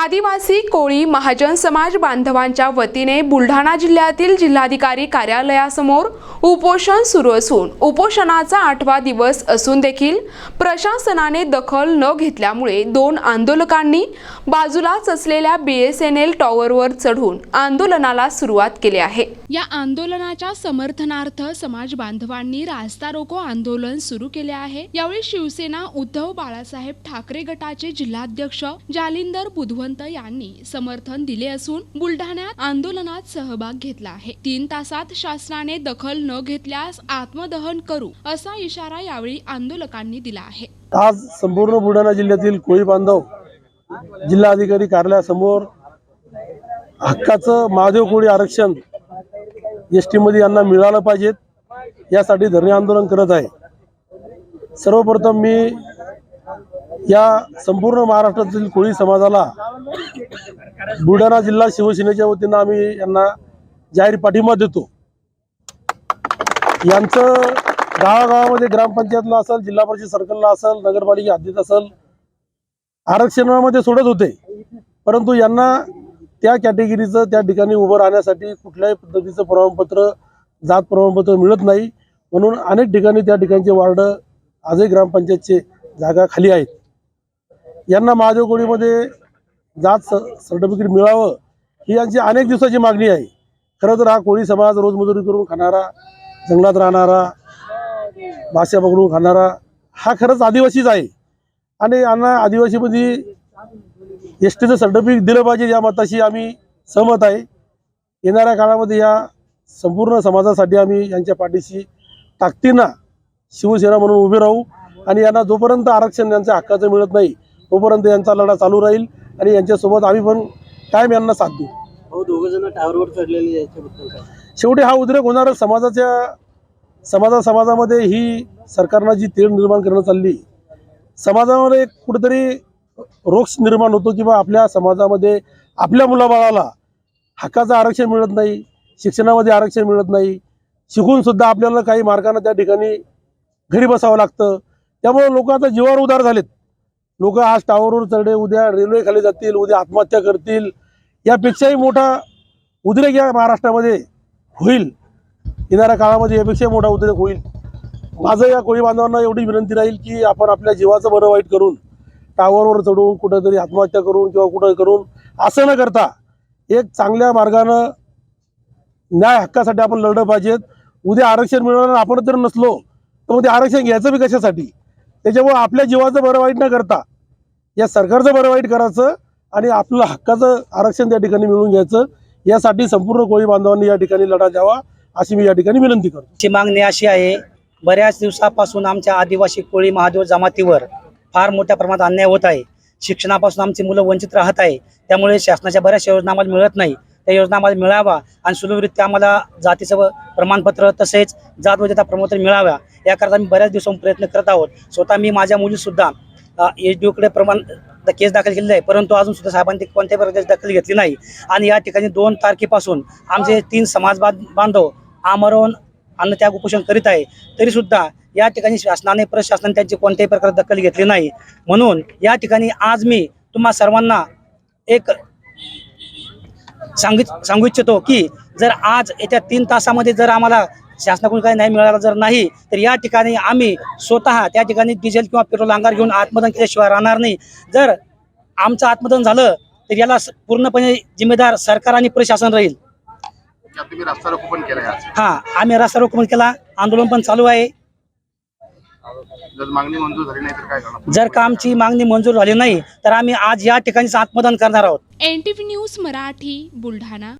आदिवासी कोळी महाजन समाज बांधवांच्या वतीने बुलढाणा जिल्ह्यातील जिल्हाधिकारी कार्यालयासमोर उपोषण सुरू असून उपोषणाचा आठवा दिवस असून देखील प्रशासनाने दखल न घेतल्यामुळे दोन आंदोलकांनी बाजूलाच असलेल्या बी एस एन एल टॉवरवर चढून आंदोलनाला सुरुवात केली आहे. या आंदोलनाच्या समर्थनार्थ समाज बांधवांनी रास्ता रोको आंदोलन सुरू केले आहे. यावेळी शिवसेना उद्धव बाळासाहेब ठाकरे गटाचे जिल्हाध्यक्ष जालिंदर सावंत यांनी समर्थन दिले असून बुलढाण्यात आंदोलनात सहभाग घेतला आहे. तीन तासात शासनाने दखल न घेतल्यास आत्मदहन करू असा इशारा यावेळी आंदोलकांनी दिला आहे. आज संपूर्ण बुलढाणा जिल्ह्यातील कोळी बांधव जिल्हाधिकारी कार्यालयासमोर हक्काचं महादेव कोळी आरक्षण एस टीमध्ये यांना मिळालं पाहिजेत यासाठी धरणे आंदोलन करत आहे. सर्वप्रथम मी या संपूर्ण महाराष्ट्रातील कोळी समाजाला बुलढाणा जिल्हा शिवसेनेच्या वतीनं आम्ही यांना जाहीर पाठिंबा देतो. यांचं गावागावामध्ये ग्रामपंचायतला असेल जिल्हा परिषद सर्कलला असेल नगरपालिका हद्दीत असेल आरक्षणामध्ये सोडत होते. परंतु यांना त्या कॅटेगरीचं त्या ठिकाणी उभं राहण्यासाठी कुठल्याही पद्धतीचं प्रमाणपत्र जात प्रमाणपत्र मिळत नाही. म्हणून अनेक ठिकाणी त्या ठिकाणचे वार्ड आजही ग्रामपंचायतचे जागा खाली आहेत. यांना महादेव कोळीमध्ये जात सर्टिफिकेट मिळावं ही यांची अनेक दिवसाची मागणी आहे. खरं तर हा कोळी समाज रोजमजुरी करून खाणारा जंगलात राहणारा भाषा पकडून खाणारा हा खरंच आदिवासीच आहे. आणि यांना आदिवासीमध्ये एस टीचं सर्टिफिकेट दिलं पाहिजे या मताशी आम्ही सहमत आहे. येणाऱ्या काळामध्ये या संपूर्ण समाजासाठी आम्ही यांच्या पाठीशी ताकदीनं शिवसेना म्हणून उभे राहू आणि यांना जोपर्यंत आरक्षण यांच्या हक्काचं मिळत नाही तोपर्यंत यांचा लढा चालू राहील आणि यांच्यासोबत आम्ही पण कायम यांना साथ देऊ. हो दोघ जण टावरवर चढलेले याच्याबद्दल काय? शेवटी हा उद्रेक होणार समाजाच्या समाजा समाजामध्ये ही सरकारनं जी तेढ निर्माण करणं चालली समाजामध्ये एक कुठेतरी रोष निर्माण होतो किंवा आपल्या समाजामध्ये आपल्या मुलाबाळाला हक्काचं आरक्षण मिळत नाही शिक्षणामध्ये आरक्षण मिळत नाही शिकून सुद्धा आपल्याला काही मार्गाने त्या ठिकाणी घरी बसावं लागतं. त्यामुळे लोक आता जीवावर उदार झालेत. लोक आज टावरवर चढले उद्या रेल्वे खाली जातील उद्या आत्महत्या करतील. यापेक्षाही मोठा उद्रेक या महाराष्ट्रामध्ये होईल. येणाऱ्या काळामध्ये यापेक्षाही मोठा उद्रेक होईल. माझं या कोळी बांधवांना एवढी विनंती राहील की आपण आपल्या जीवाचं बरं वाईट करून टावरवर चढून कुठंतरी आत्महत्या करून किंवा कुठं करून असं न करता एक चांगल्या मार्गानं न्याय हक्कासाठी आपण लढलं पाहिजेत. उद्या आरक्षण मिळवणार आपण जर नसलो तर मग ते आरक्षण घ्यायचं बी कशासाठी? त्याच्यामुळे आपल्या जीवाचं बरं वाईट न करता या सरकारचं बरं वाईट करायचं आणि आपलं हक्काचं आरक्षण त्या ठिकाणी मिळवून घ्यायचं यासाठी संपूर्ण कोळी बांधवांनी या ठिकाणी लढा द्यावा अशी मी या ठिकाणी विनंती करतो. ची मागणी अशी आहे बऱ्याच दिवसापासून आमच्या आदिवासी कोळी महादेव जमातीवर फार मोठ्या प्रमाणात अन्याय होत आहे. शिक्षणापासून आमची मुलं वंचित राहत आहे त्यामुळे शासनाच्या बऱ्याचशा योजना आम्हाला मिळत नाही. त्या योजना आम्हाला मिळावा आणि सुलभरित्या आम्हाला जातीचं प्रमाणपत्र तसेच जात व प्रमाणपत्र मिळाव्या याकरता आम्ही बऱ्याच दिवसांपासून प्रयत्न करत आहोत. स्वतः मी माझ्या मुलीसुद्धा एच डी ओकडे प्रमाण द- केस दाखल केलेली आहे. परंतु अजून सुद्धा साहेबांनी कोणत्याही प्रकारची दखल घेतली नाही. आणि या ठिकाणी दोन तारखेपासून आमचे तीन समाज बांधव आमरण अन्न त्याग उपोषण करीत आहे. तरी सुद्धा या ठिकाणी शासनाने प्रशासनाने त्यांची कोणत्याही प्रकारे दखल घेतली नाही. म्हणून या ठिकाणी आज मी तुम्हा सर्वांना एक सांगित सांगू इच्छितो की जर आज येत्या तीन तासामध्ये जर आम्हाला शासनाकडून काही नाही मिळाला जर नाही तर या ठिकाणी आम्ही स्वतः त्या ठिकाणी डिझेल किंवा पेट्रोल अंगार घेऊन आत्मदहन केल्याशिवाय राहणार नाही. जर आमचं आत्मदहन झालं तर याला पूर्णपणे जिम्मेदार सरकार आणि प्रशासन राहील. त्यात तुम्ही रस्ता रोको पण केलाय आज हा आम्ही रस्ता रोको पण केला. आंदोलन पण चालू आहे. जर मागणी मंजूर झाली नाही तर काय करणार? जर का आमची मागणी मंजूर झाली नाही तर आम्ही आज या ठिकाणीच आत्मदहन करणार आहोत. N T V news Marathi Buldhana.